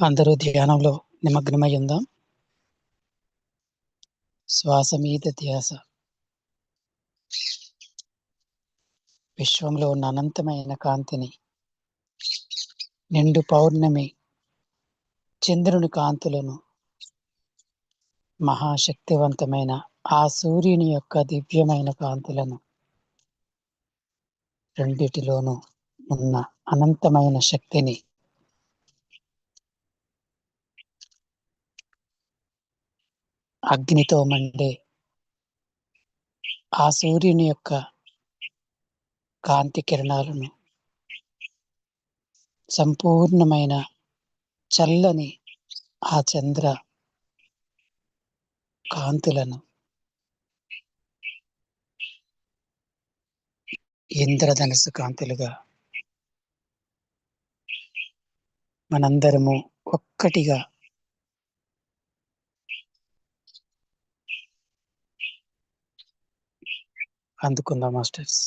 అందరూ ధ్యానంలో నిమగ్నమై ఉందాం. శ్వాస మీద ధ్యాస. విశ్వంలో ఉన్న అనంతమైన కాంతిని నిండు పౌర్ణమి చంద్రుని కాంతులను మహాశక్తివంతమైన ఆ సూర్యుని యొక్క దివ్యమైన కాంతులను రెండిటిలోనూ ఉన్న అనంతమైన శక్తిని అగ్నితో మండే ఆ సూర్యుని యొక్క కాంతి కిరణాలను సంపూర్ణమైన చల్లని ఆ చంద్ర కాంతులను ఇంద్రధనసు కాంతులుగా మనందరము ఒక్కటిగా అందుకుందాం మాస్టర్స్.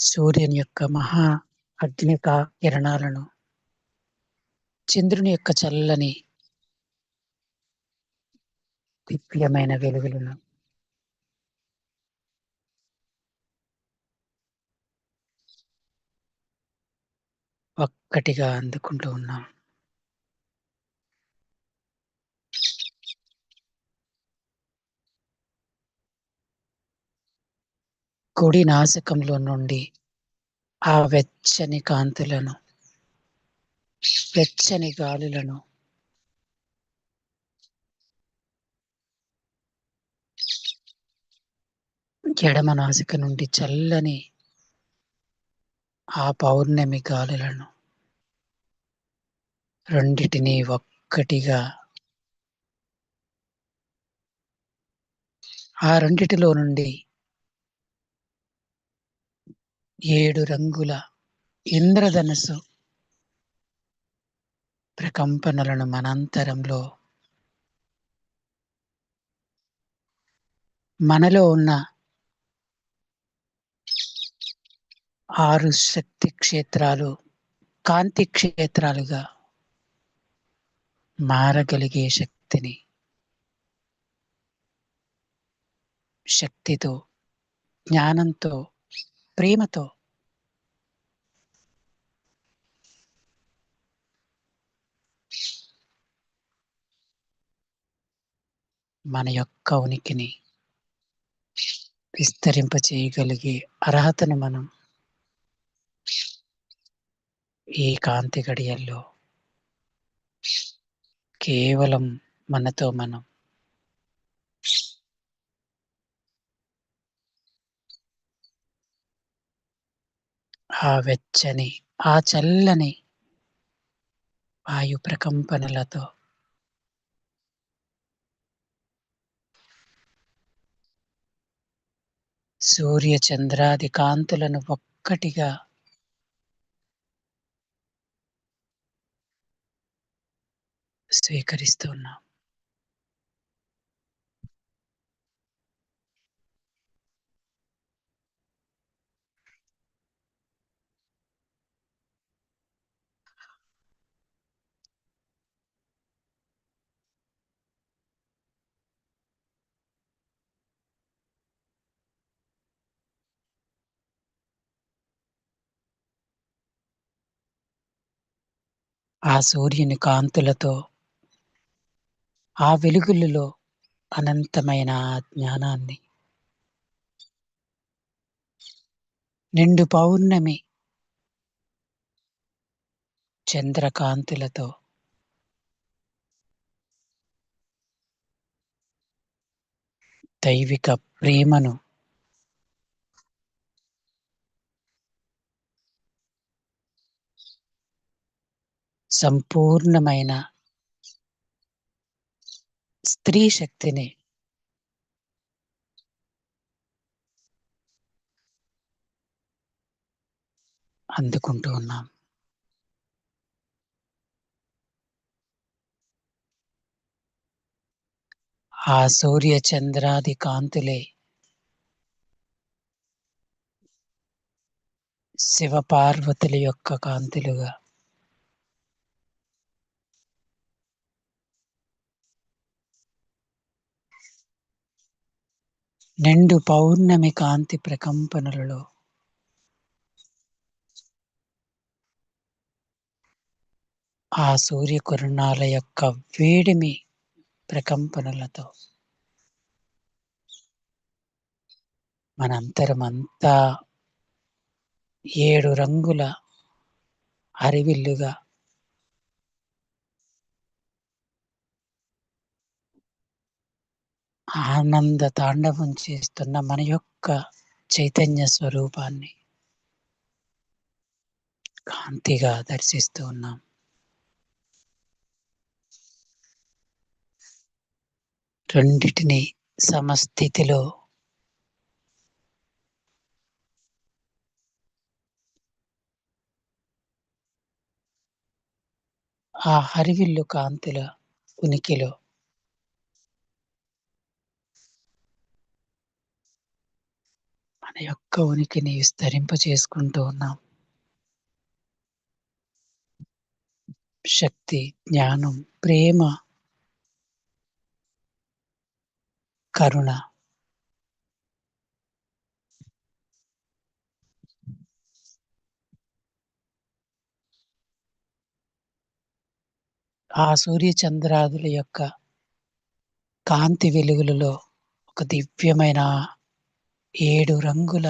సూర్యుని యొక్క మహా అగ్నిక కిరణాలను చంద్రుని యొక్క చల్లని దివ్యమైన వెలుగులను. ఒక్కటిగా అందుకుంటూ ఉన్నాం. కుడి నాశకంలో నుండి ఆ వెచ్చని కాంతులను వెచ్చని గాలులను ఎడమ నాసిక నుండి చల్లని ఆ పౌర్ణమి గాలులను రెండిటిని ఒక్కటిగా ఆ రెండిటిలో నుండి ఏడు రంగుల ఇంద్రధనుసు ప్రకంపనలను మనంతరంలో మనలో ఉన్న ఆరు శక్తి క్షేత్రాలు కాంతి క్షేత్రాలుగా మారగలిగే శక్తిని శక్తితో జ్ఞానంతో ప్రేమతో. మన యొక్క ఉనికిని విస్తరింప చేయగలిగే అర్హతను మనం ఈ కాంతి గడియల్లో కేవలం మనతో మనం ఆ వెచ్చని ఆ చల్లని వాయు ప్రకంపనలతో. సూర్య చంద్రాది కాంతులను ఒక్కటిగా స్వీకరిస్తున్నాం ఆ సూర్యుని కాంతులతో ఆ వెలుగులలో అనంతమైన జ్ఞానాన్ని. నిండు పౌర్ణమి చంద్రకాంతులతో. దైవిక ప్రేమను సంపూర్ణమైన స్త్రీ శక్తిని అందుకుంటూ ఉన్నాం. ఆ సూర్య చంద్రాది కాంతులే శివపార్వతుల యొక్క కాంతులుగా నిండు పౌర్ణమి కాంతి ప్రకంపనలలో. ఆ సూర్యకిరణాల యొక్క వేడిమి ప్రకంపనలతో. మనంతరమంతా ఏడు రంగుల అరివిల్లుగా ఆనంద తాండవం చేస్తున్న మన యొక్క చైతన్య స్వరూపాన్ని కాంతిగా దర్శిస్తూ ఉన్నాం. రెండిటిని సమస్థితిలో ఆ హరివిల్లు కాంతుల ఉనికిలో మన యొక్క ఉనికిని విస్తరింప చేసుకుంటూ ఉన్నాం. శక్తి జ్ఞానం ప్రేమ కరుణ. ఆ సూర్య చంద్రాదుల యొక్క కాంతి వెలుగులలో ఒక దివ్యమైన ఏడు రంగుల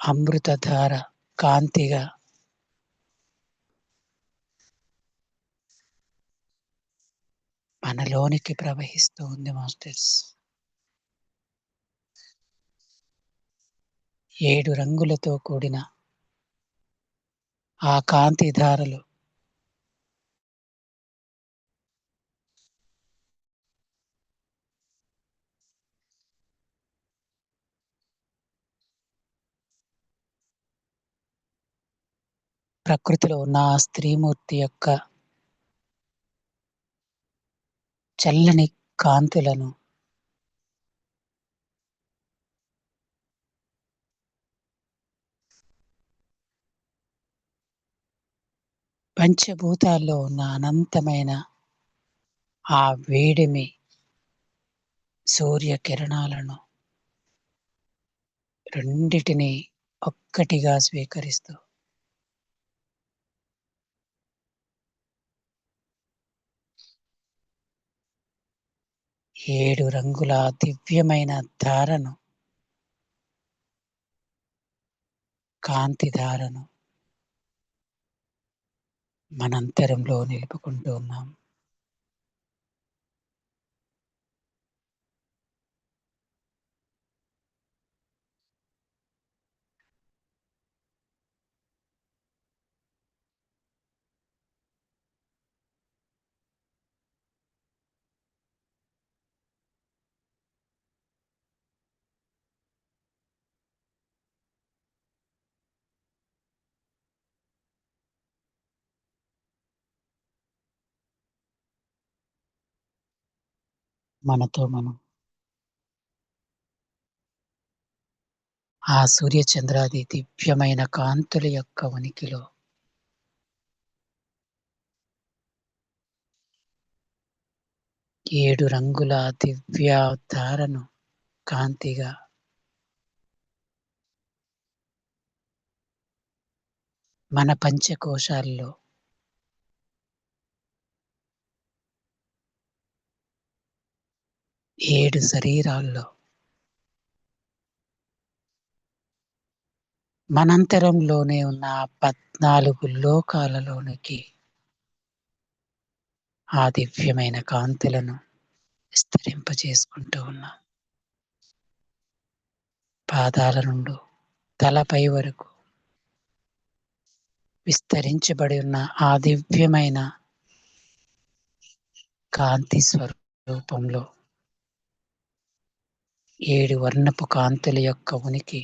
అమృతధార కాంతిగా. మనలోనికి ప్రవహిస్తూ ఉంది మాస్టర్స్. ఏడు రంగులతో కూడిన ఆ కాంతి ధారలు ప్రకృతిలో ఉన్న ఆ స్త్రీమూర్తి యొక్క చల్లని కాంతులను పంచభూతాల్లో ఉన్న అనంతమైన ఆ వేడిమి సూర్యకిరణాలను రెండిటిని ఒక్కటిగా స్వీకరిస్తూ ఏడు రంగుల దివ్యమైన ధారను కాంతి ధారను మనంతరంలో నిలుపుకుంటూ ఉన్నాం. మనతో మనం. ఆ సూర్య చంద్రాది దివ్యమైన కాంతుల యొక్క ఉనికిలో. ఏడు రంగుల దివ్యావతారను కాంతిగా. మన పంచకోశాల్లో ఏడు శరీరాల్లో. మనంతరంలోనే ఉన్న పద్నాలుగు లోకాలలోనికి ఆ దివ్యమైన కాంతులను విస్తరింపజేసుకుంటూ ఉన్నాం. పాదాల నుండి తలపై వరకు విస్తరించబడి ఉన్న ఆ దివ్యమైన కాంతి స్వరూపంలో ఏడు వర్ణపు కాంతుల యొక్క ఉనికి.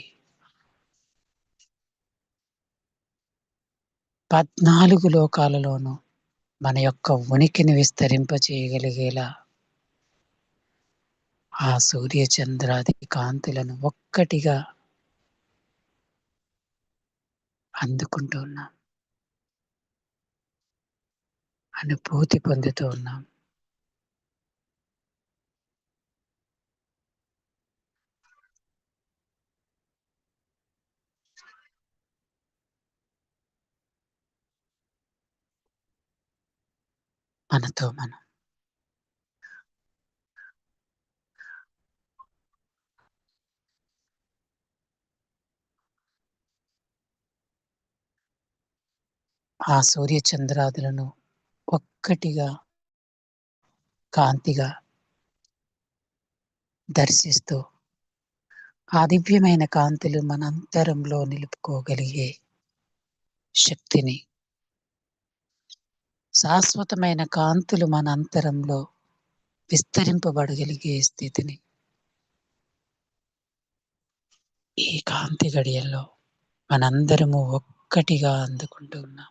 పద్నాలుగు లోకాలలోనూ మన యొక్క ఉనికిని విస్తరింపచేయగలిగేలా ఆ సూర్య చంద్రాది కాంతులను ఒక్కటిగా అందుకుంటూ ఉన్నాం. అనుభూతి పొందుతూ ఉన్నాం. మనతో మనం. ఆ సూర్య చంద్రాదులను ఒక్కటిగా కాంతిగా దర్శిస్తూ ఆ దివ్యమైన కాంతులు మన అంతరంలో నిలుపుకోగలిగే శక్తిని శాశ్వతమైన కాంతులు మన అంతరంలో విస్తరింపబడగలిగే స్థితిని. ఈ కాంతి గడియల్లో మనందరము ఒక్కటిగా అందుకుంటూ ఉన్నాం.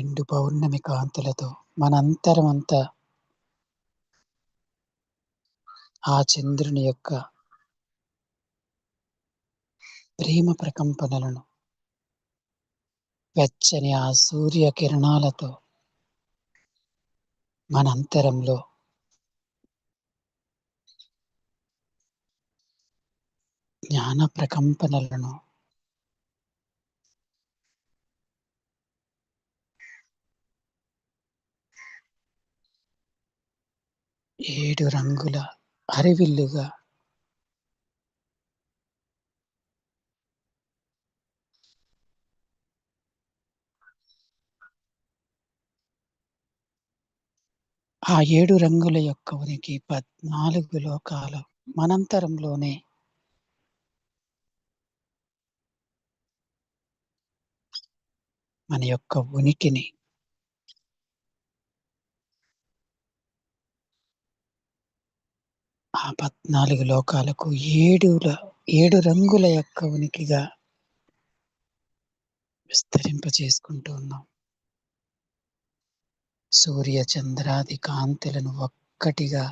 రెండు పౌర్ణమి కాంతులతో మనంతరమంతా ఆ చంద్రుని యొక్క ప్రేమ ప్రకంపనలను వెచ్చని ఆ సూర్య కిరణాలతో మన అంతరంలో జ్ఞాన ప్రకంపనలను ఏడు రంగుల అరివిల్లుగా ఆ ఏడు రంగుల యొక్క ఉనికి పద్నాలుగు లోకాలు మనంతరంలోనే మన యొక్క ఉనికిని ఆ పద్నాలుగు లోకాలకు ఏడుల ఏడు రంగుల యొక్క ఉనికిగా విస్తరింప చేసుకుంటూ ఉన్నాం. సూర్య చంద్రాది కాంతులను ఒక్కటిగా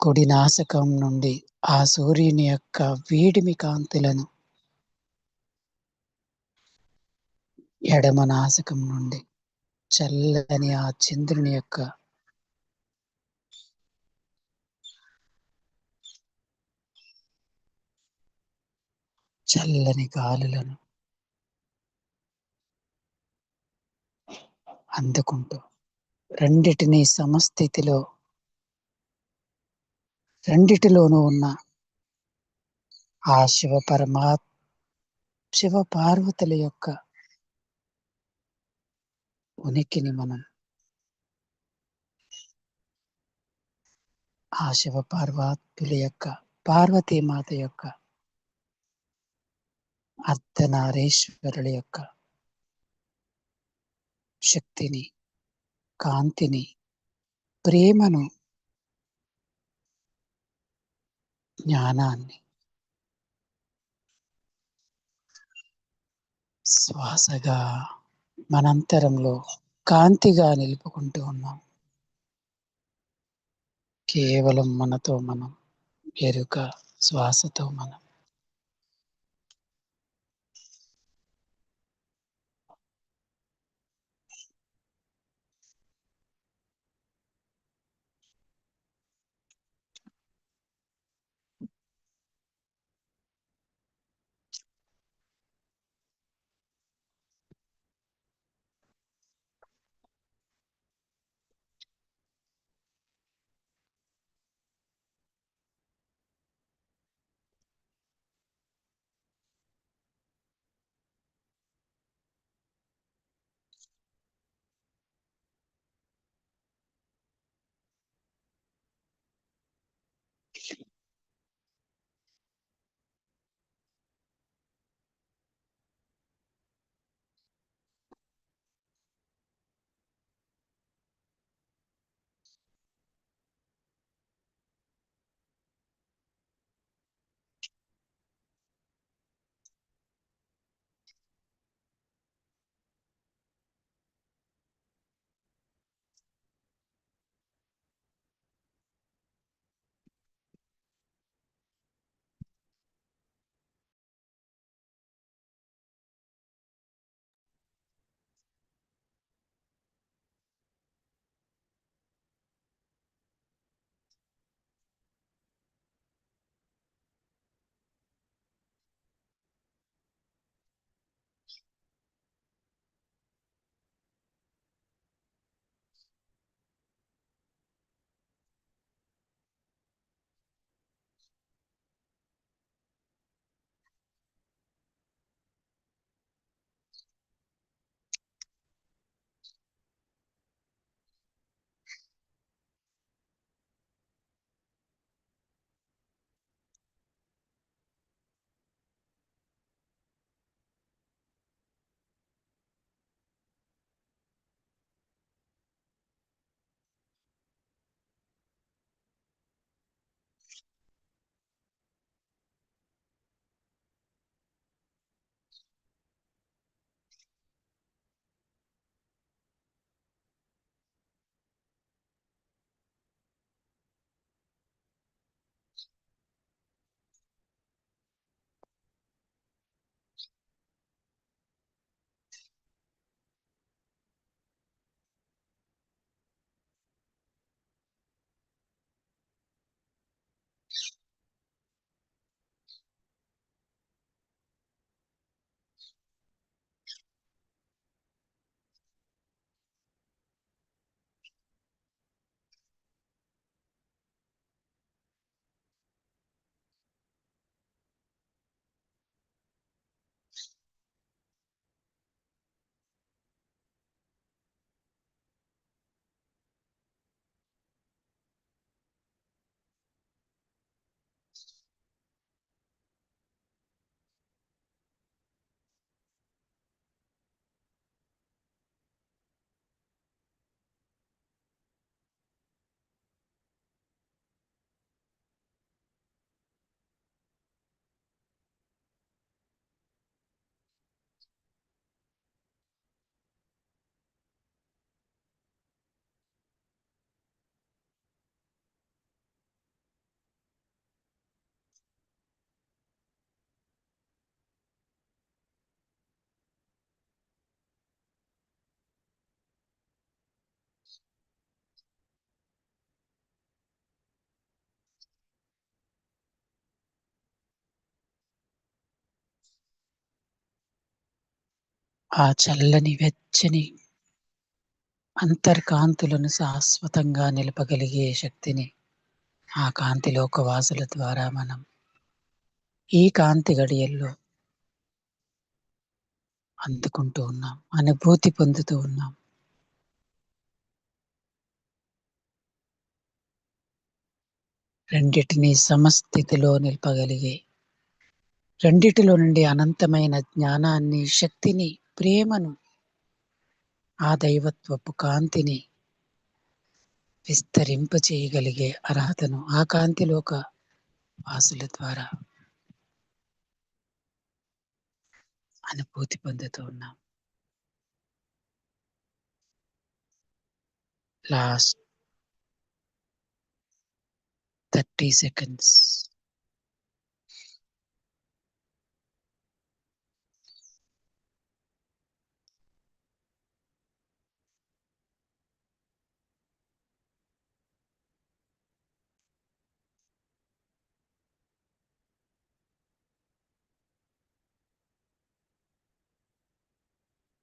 కుడి నాశకం నుండి ఆ సూర్యుని యొక్క వేడిమి కాంతులను ఎడమ నాశకం నుండి చల్లని ఆ చంద్రుని యొక్క చల్లని గాలులను అందుకుంటూ రెండిటిని సమస్థితిలో రెండిటిలోనూ ఉన్న ఆ శివ పరమా శివ పార్వతుల యొక్క ఉనికిని మనం ఆ శివ పార్వతుల యొక్క పార్వతీమాత యొక్క అర్ధనారీశ్వరుల యొక్క శక్తిని కాంతిని ప్రేమను జ్ఞానాన్ని శ్వాసగా మనంతరంలో కాంతిగా నిలుపుకుంటూ ఉన్నాం. కేవలం మనతో మనం ఎరుక శ్వాసతో మనం. ఆ చల్లని వెచ్చని అంతర్కాంతులను శాశ్వతంగా నిలపగలిగే శక్తిని ఆ కాంతి లోకవాసుల ద్వారా మనం ఈ కాంతి గడియల్లో అందుకుంటూ ఉన్నాం అనుభూతి పొందుతూ ఉన్నాం. రెండిటిని సమస్థితిలో నిలపగలిగే రెండిటిలో నుండి అనంతమైన జ్ఞానాన్ని శక్తిని ప్రేమను ఆ దైవత్వపు కాంతిని విస్తరింప చేయగలిగే అర్హతను ఆ కాంతిలోక వాసుల ద్వారా అనుభూతి పొందుతూ ఉన్నాం. Last thirty seconds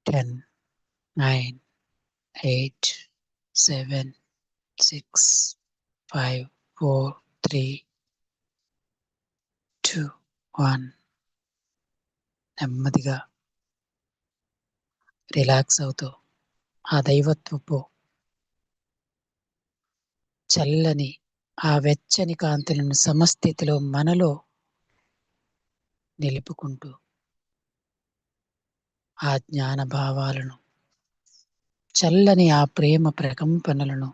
ten nine eight seven six five four three two one నెమ్మదిగా రిలాక్స్ అవుతూ ఆ దైవత్వపు చల్లని ఆ వెచ్చని కాంతులను సమస్థితిలో మనలో నిలుపుకుంటూ ఆ జ్ఞాన భావాలను చల్లని ఆ ప్రేమ ప్రకంపనలను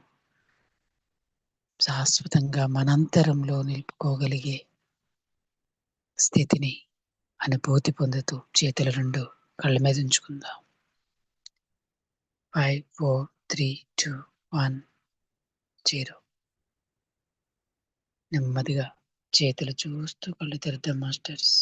శాశ్వతంగా మనంతరంలో నిలుపుకోగలిగే స్థితిని అనుభూతి పొందుతూ చేతుల రెండు కళ్ళ మీద ఉంచుకుందాం. Five four three two one zero నెమ్మదిగా చేతులు చూస్తూ కళ్ళు తెరుద్దాం మాస్టర్స్.